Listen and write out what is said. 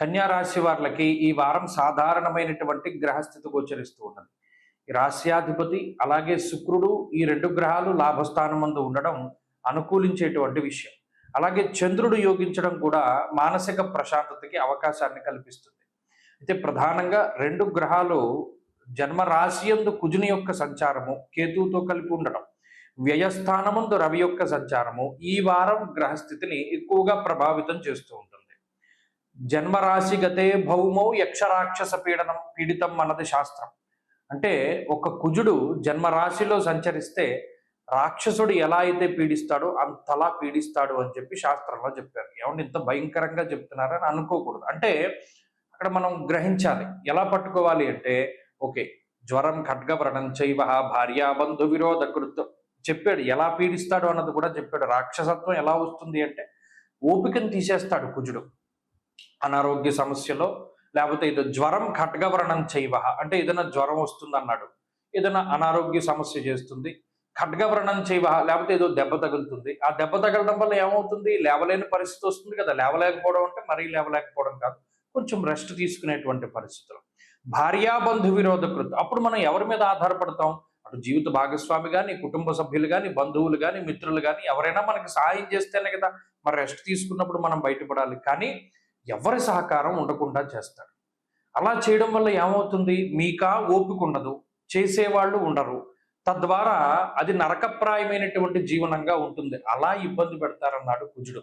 కన్యా రాశి వాళ్ళకి ఈ వారం సాధారణమైనటువంటి గ్రహస్థితి గోచరిస్తూ ఉన్నది. రాశ్యాధిపతి అలాగే శుక్రుడు ఈ రెండు గ్రహాలు లాభస్థానం మందు ఉండడం అనుకూలించేటువంటి విషయం. అలాగే చంద్రుడు యోగించడం కూడా మానసిక ప్రశాంతతకి అవకాశాన్ని కల్పిస్తుంది. అయితే ప్రధానంగా రెండు గ్రహాలు జన్మ రాశియందు కుజుని యొక్క సంచారము కేతువుతో కలిపి ఉండడం వ్యయస్థానముందు రవి యొక్క సంచారము ఈ వారం గ్రహస్థితిని ఎక్కువగా ప్రభావితం చేస్తూ ఉంటుంది. జన్మరాశి గతే భౌమౌ యక్షరాక్షస పీడనం పీడితం అన్నది శాస్త్రం. అంటే ఒక కుజుడు జన్మరాశిలో సంచరిస్తే రాక్షసుడు ఎలా అయితే పీడిస్తాడో అంతలా పీడిస్తాడు అని చెప్పి శాస్త్రంలో చెప్పారు. ఏమంటే ఇంత భయంకరంగా చెప్తున్నారని అనుకోకూడదు. అంటే అక్కడ మనం గ్రహించాలి. ఎలా పట్టుకోవాలి అంటే ఓకే జ్వరం ఖడ్గవ్రణం చైవ భార్యాబంధు విరోధ కృతం చెప్పాడు. ఎలా పీడిస్తాడు అన్నది కూడా చెప్పాడు. రాక్షసత్వం ఎలా వస్తుంది అంటే ఓపికను తీసేస్తాడు కుజుడు. అనారోగ్య సమస్యలో లేకపోతే ఇది జ్వరం ఖడ్గవరణం చేయవ అంటే ఏదైనా జ్వరం వస్తుంది అన్నాడు ఏదైనా అనారోగ్య సమస్య చేస్తుంది ఖడ్గవరణం చేయవ లేకపోతే ఏదో దెబ్బ తగులుతుంది. ఆ దెబ్బ తగలడం వల్ల ఏమవుతుంది? లేవలేని పరిస్థితి వస్తుంది కదా. లేవలేకపోవడం అంటే మరీ లేవలేకపోవడం కాదు. కొంచెం రెస్ట్ తీసుకునేటువంటి పరిస్థితులు. భార్యాబంధు విరోధకృత అప్పుడు మనం ఎవరి మీద ఆధారపడతాం? అటు జీవిత భాగస్వామి కానీ కుటుంబ సభ్యులు కానీ బంధువులు కానీ మిత్రులు కానీ ఎవరైనా మనకి సహాయం చేస్తేనే కదా. మరి రెస్ట్ తీసుకున్నప్పుడు మనం బయటపడాలి. కానీ ఎవరి సహకారం ఉండకుండా చేస్తాడు. అలా చేయడం వల్ల ఏమవుతుంది? మీకా ఓపిక ఉండదు. చేసేవాళ్ళు ఉండరు. తద్వారా అది నరకప్రాయమైనటువంటి జీవనంగా ఉంటుంది. అలా ఇబ్బంది పెడతారన్నాడు కుజుడు.